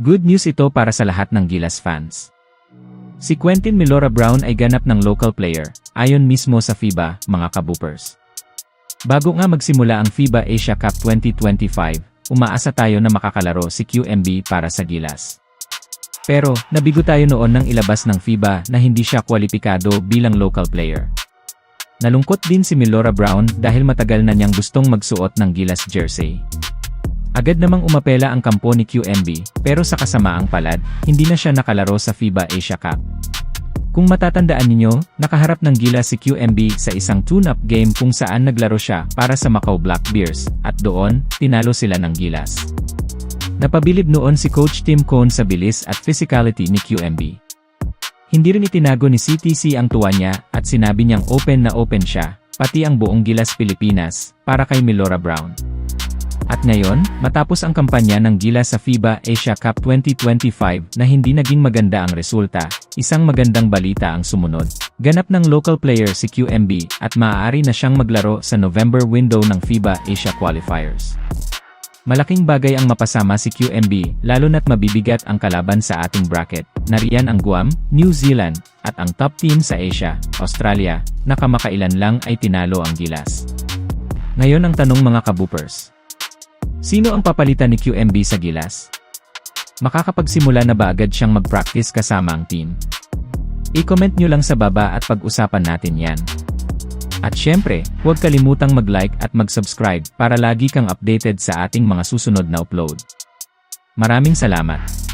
Good news ito para sa lahat ng Gilas fans. Si Quentin Milora Brown ay ganap ng local player, ayon mismo sa FIBA, mga kabupers. Bago nga magsimula ang FIBA Asia Cup 2025, umaasa tayo na makakalaro si QMB para sa Gilas. Pero, nabigo tayo noon ng ilabas ng FIBA na hindi siya kwalipikado bilang local player. Nalungkot din si Milora Brown dahil matagal na niyang gustong magsuot ng Gilas jersey. Agad namang umapela ang kampo ni QMB, pero sa kasamaang palad, hindi na siya nakalaro sa FIBA Asia Cup. Kung matatandaan ninyo, nakaharap ng gila si QMB sa isang tune-up game kung saan naglaro siya para sa Macau Black Bears, at doon, tinalo sila ng gilas. Napabilib noon si Coach Tim Cone sa bilis at physicality ni QMB. Hindi rin itinago ni CTC ang tuwa niya at sinabi niyang open na open siya, pati ang buong Gilas Pilipinas, para kay Milora Brown. At ngayon, matapos ang kampanya ng Gila sa FIBA Asia Cup 2025 na hindi naging maganda ang resulta, isang magandang balita ang sumunod. Ganap ng local player si QMB at maaari na siyang maglaro sa November window ng FIBA Asia Qualifiers. Malaking bagay ang mapasama si QMB, lalo na't mabibigat ang kalaban sa ating bracket. Nariyan ang Guam, New Zealand, at ang top team sa Asia, Australia, na kamakailan lang ay tinalo ang Gilas. Ngayon ang tanong mga kabupers. Sino ang papalitan ni QMB sa Gilas? Makakapagsimula na ba agad siyang mag-practice kasama ang team? I-comment nyo lang sa baba at pag-usapan natin yan. At syempre, huwag kalimutang mag-like at mag-subscribe para lagi kang updated sa ating mga susunod na upload. Maraming salamat!